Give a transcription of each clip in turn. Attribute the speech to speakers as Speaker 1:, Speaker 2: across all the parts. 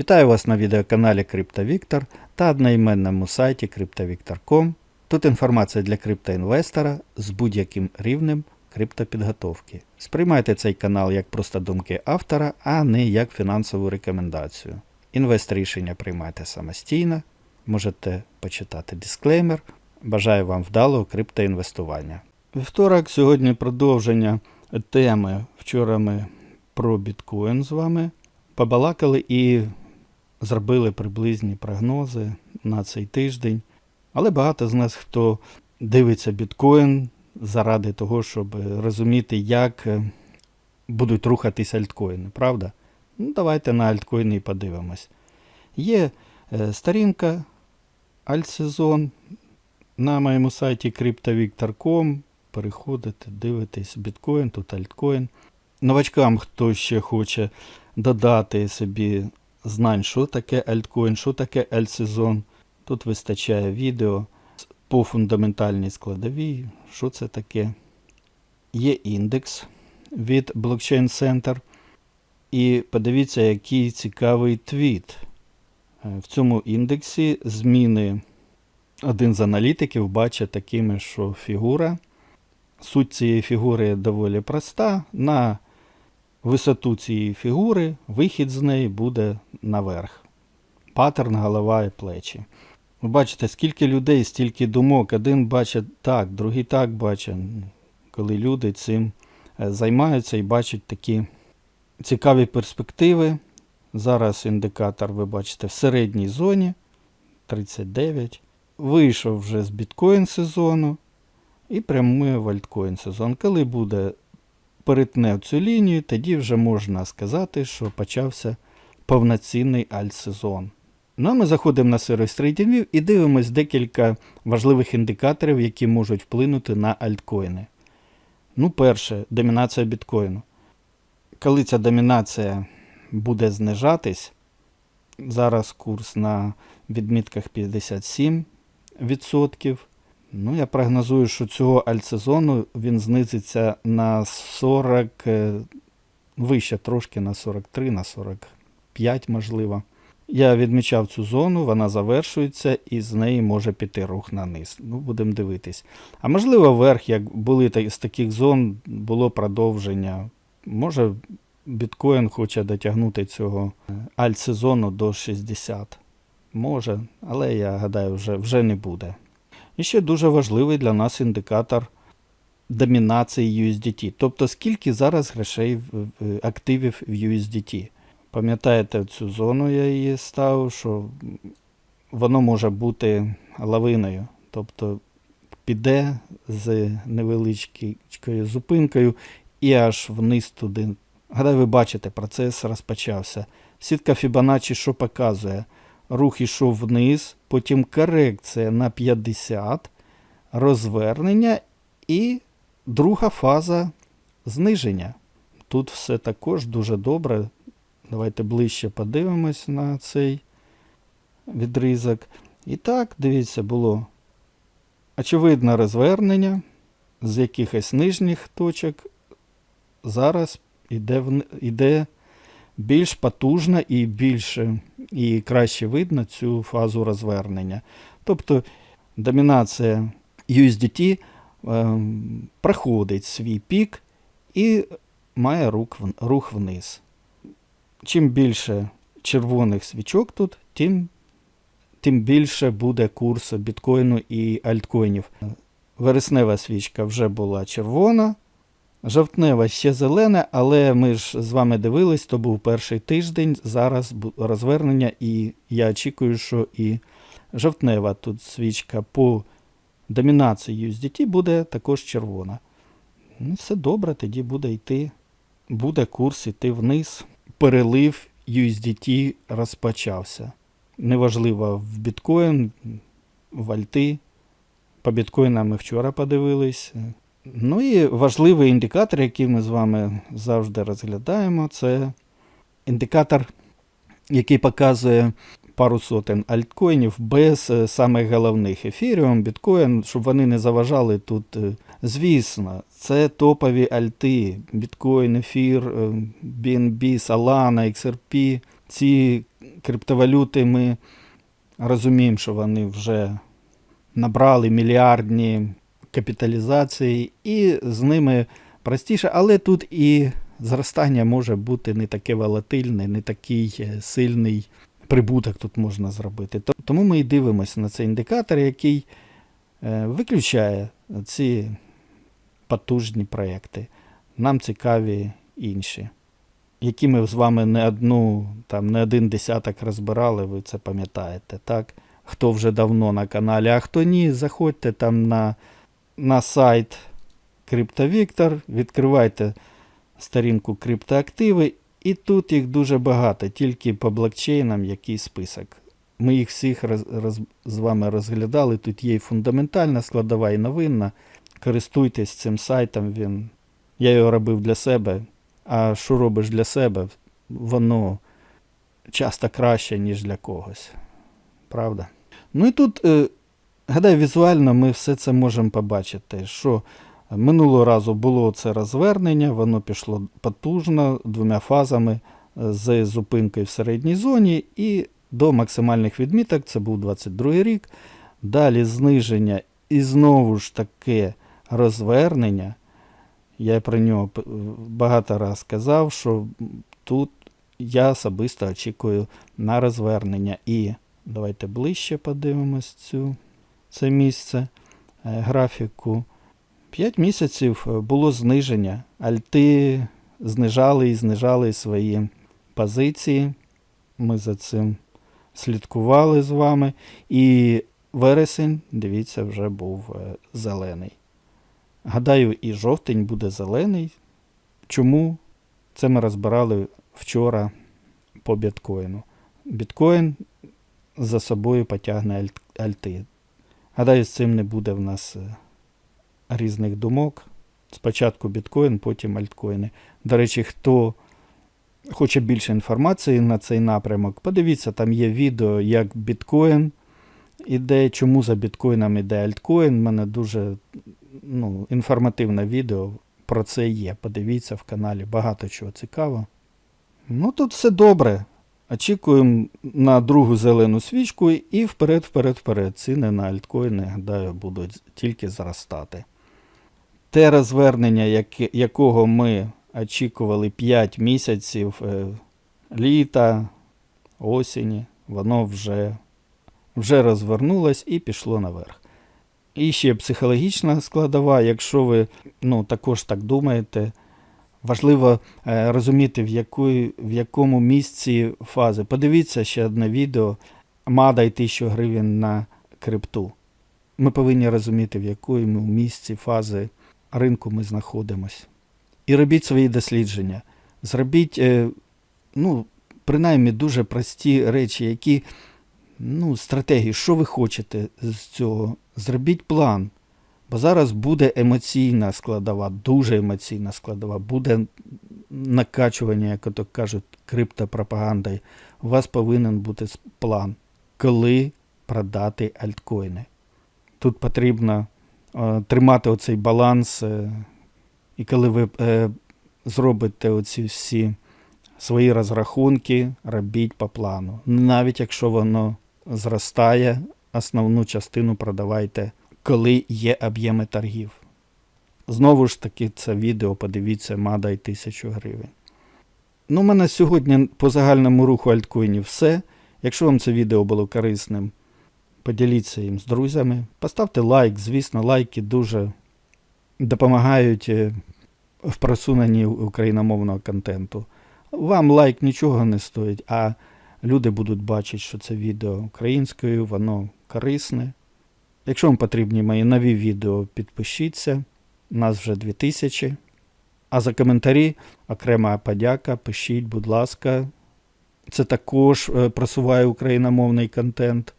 Speaker 1: Вітаю вас на відеоканалі CryptoVictor та одноіменному сайті CryptoVictor.com. Тут інформація для криптоінвестора з будь-яким рівнем криптопідготовки. Сприймайте цей канал як просто думки автора, а не як фінансову рекомендацію. Інвест рішення приймайте самостійно, можете почитати дисклеймер. Бажаю вам вдалого криптоінвестування. Вівторок сьогодні продовження теми. Вчора ми про біткоін з вами побалакали і зробили приблизні прогнози на цей тиждень. Але багато з нас, хто дивиться біткоін заради того, щоб розуміти, як е, будуть рухатись альткоїни, правда? Ну, давайте на альткоїни і подивимось. Є е, сторінка альтсезон на моєму сайті cryptovictor.com. Переходите, дивитесь біткоін, тут альткоін. Новачкам, хто ще хоче додати собі знань, що таке альткоін, що таке альтсезон. Тут вистачає відео по фундаментальній складовій, що це таке. Є індекс від Blockchain Center. І подивіться, який цікавий твіт. Е, В цьому індексі зміни один з аналітиків бачить такими, що фігура. Суть цієї фігури доволі проста. На висоту цієї фігури вихід з неї буде наверх. Паттерн, голова і плечі. Ви бачите, скільки людей, стільки думок. Один бачить так, другий так бачить. Коли люди цим е, займаються і бачать такі цікаві перспективи. Зараз індикатор, ви бачите, в середній зоні 39. Вийшов вже з біткоін сезону і прямує в альткоін сезон. Коли буде перетне цю лінію, тоді вже можна сказати, що почався повноцінний альт-сезон. Ну а ми заходимо на сервіс TradingView і дивимось декілька важливих індикаторів, які можуть вплинути на альткоїни. Ну, перше, домінація біткоїну. Коли ця домінація буде знижатись, зараз курс на відмітках 57%. Ну, я прогнозую, що цього альтсезону він знизиться на 40, е, вище трошки на 43, на 45, можливо. Я відмічав цю зону, вона завершується і з неї може піти рух на низ. Ну, будемо дивитись. А можливо, вверх, як були з таких зон, було продовження. Може, біткоін хоче дотягнути цього е, альтсезону до 60. Може, але я гадаю, вже, вже не буде. І ще дуже важливий для нас індикатор домінації USDT. Тобто, скільки зараз грошей активів в USDT. Пам'ятаєте цю зону, я її ставив, що воно може бути лавиною. Тобто піде з невеличкою зупинкою і аж вниз туди. Гадаю, ви бачите, процес розпочався. Сітка Fibonacci що показує? Рух ішов вниз, потім корекція на 50, розвернення і друга фаза зниження. Тут все також дуже добре. Давайте ближче подивимось на цей відрізок. І так, дивіться, було очевидне розвернення з якихось нижніх точок. Зараз вни- іде більш потужна і більше і краще видно цю фазу розвернення. Тобто домінація USDT ем, проходить свій пік і має рух, рух вниз. Чим більше червоних свічок тут, тим, тим більше буде курс біткоїну і альткоїнів. Вереснева свічка вже була червона, жовтнева ще зелена, але ми ж з вами дивились, то був перший тиждень, зараз розвернення, і я очікую, що і жовтнева тут свічка по домінації USDT буде також червона. Ну, все добре, тоді буде йти, буде курс йти вниз. Перелив USDT розпочався. Неважливо в біткоін, в альти. По біткоїнам ми вчора подивились. Ну і важливий індикатор, який ми з вами завжди розглядаємо, це індикатор, який показує пару сотень альткоїнів без е, самих головних ефіріум, біткоін, щоб вони не заважали тут. е, Звісно, це топові альти, біткоін, ефір, BNB, Solana, XRP. Ці криптовалюти ми розуміємо, що вони вже набрали мільярдні капіталізації, і з ними простіше, але тут і зростання може бути не таке волатильне, не такий е, сильний прибуток тут можна зробити. Тому ми і дивимося на цей індикатор, який е, виключає ці потужні проекти. Нам цікаві інші, які ми з вами не одну, там не один десяток розбирали, ви це пам'ятаєте, так? Хто вже давно на каналі, а хто ні, заходьте там на, на сайт CryptoVictor, відкривайте сторінку криптоактиви, і тут їх дуже багато, тільки по блокчейнам який список. Ми їх всіх роз, роз, з вами розглядали. Тут є і фундаментальна складова, і новинна. Користуйтесь цим сайтом. Він... Я його робив для себе. А що робиш для себе, воно часто краще, ніж для когось. Правда? Ну і тут, е, гадаю, візуально ми все це можемо побачити, що минулого разу було це розвернення, воно пішло потужно двома фазами е, з зупинкою в середній зоні і до максимальних відміток, це був 22 рік. Далі зниження і знову ж таке розвернення. Я про нього багато раз казав, що тут я особисто очікую на розвернення. І давайте ближче подивимось цю, це місце, е, графіку. 5 місяців е, було зниження. Альти знижали і знижали свої позиції. Ми за цим слідкували з вами. І вересень, дивіться, вже був е, зелений. Гадаю, і жовтень буде зелений. Чому? Це ми розбирали вчора по біткоїну. Біткоін за собою потягне альти. Гадаю, з цим не буде в нас е, різних думок. Спочатку біткоін, потім альткоїни. До речі, хто хоче більше інформації на цей напрямок, подивіться, там є відео, як біткоін іде, чому за біткоїном іде альткоін. У мене дуже ну, інформативне відео про це є. Подивіться в каналі, багато чого цікаво. Ну тут все добре. Очікуємо на другу зелену свічку і вперед, вперед, вперед. Ціни на альткоїни, гадаю, будуть тільки зростати. Те розвернення, якого ми очікували 5 місяців е, літа, осені, воно вже, вже розвернулось і пішло наверх. І ще психологічна складова, якщо ви ну, також так думаєте, важливо е, розуміти, в, якої, в якому місці фази. Подивіться ще одне відео Мадай 1000 гривень на крипту. Ми повинні розуміти, в якому місці фази ринку ми знаходимося. І робіть свої дослідження. Зробіть, е, ну, принаймні, дуже прості речі, які ну, стратегії, що ви хочете з цього. Зробіть план. Бо зараз буде емоційна складова, дуже емоційна складова, буде накачування, як то кажуть, криптопропагандою. У вас повинен бути план, коли продати альткоїни. Тут потрібно е, тримати оцей баланс, е, і коли ви е, зробите оці всі свої розрахунки, робіть по плану. Навіть якщо воно зростає, основну частину продавайте, коли є об'єми торгів. Знову ж таки, це відео, подивіться, Мадай 1000 гривень. Ну, у мене сьогодні по загальному руху альткоїнів все. Якщо вам це відео було корисним, поділіться їм з друзями. Поставте лайк, звісно, лайки дуже допомагають е, в просуненні україномовного контенту. Вам лайк нічого не стоїть, а люди будуть бачити, що це відео українською, воно корисне. Якщо вам потрібні мої нові відео, підпишіться. Нас вже 2000. А за коментарі окрема подяка. Пишіть, будь ласка. Це також е, просуває україномовний контент.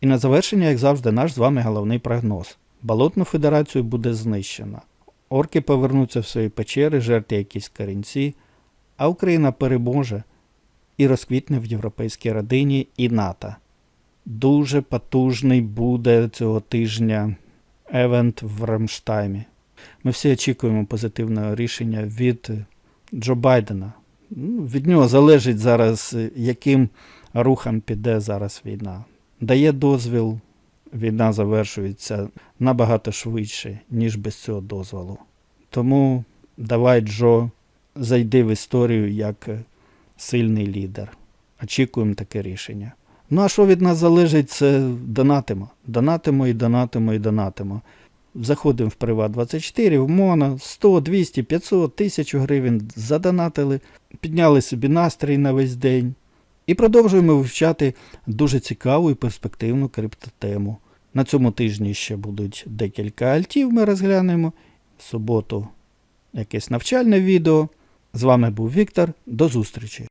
Speaker 1: І на завершення, як завжди, наш з вами головний прогноз. Болотну федерацію буде знищено. Орки повернуться в свої печери, жерти якісь корінці, а Україна переможе і розквітне в європейській родині і НАТО. Дуже потужний буде цього тижня евент в Рамштаймі. Ми всі очікуємо позитивного рішення від Джо Байдена. Ну, Від нього залежить зараз, яким рухом піде зараз війна. Дає дозвіл, війна завершується набагато швидше, ніж без цього дозволу. Тому давай, Джо, зайди в історію як сильний лідер. Очікуємо таке рішення. Ну а що від нас залежить, це донатимо. Донатимо і донатимо і донатимо. Заходимо в Приват 24, в Моно, 100, 200, 500, 1000 гривень задонатили, підняли собі настрій на весь день. І продовжуємо вивчати дуже цікаву і перспективну криптотему. На цьому тижні ще будуть декілька альтів, ми розглянемо. В суботу якесь навчальне відео. З вами був Віктор. До зустрічі!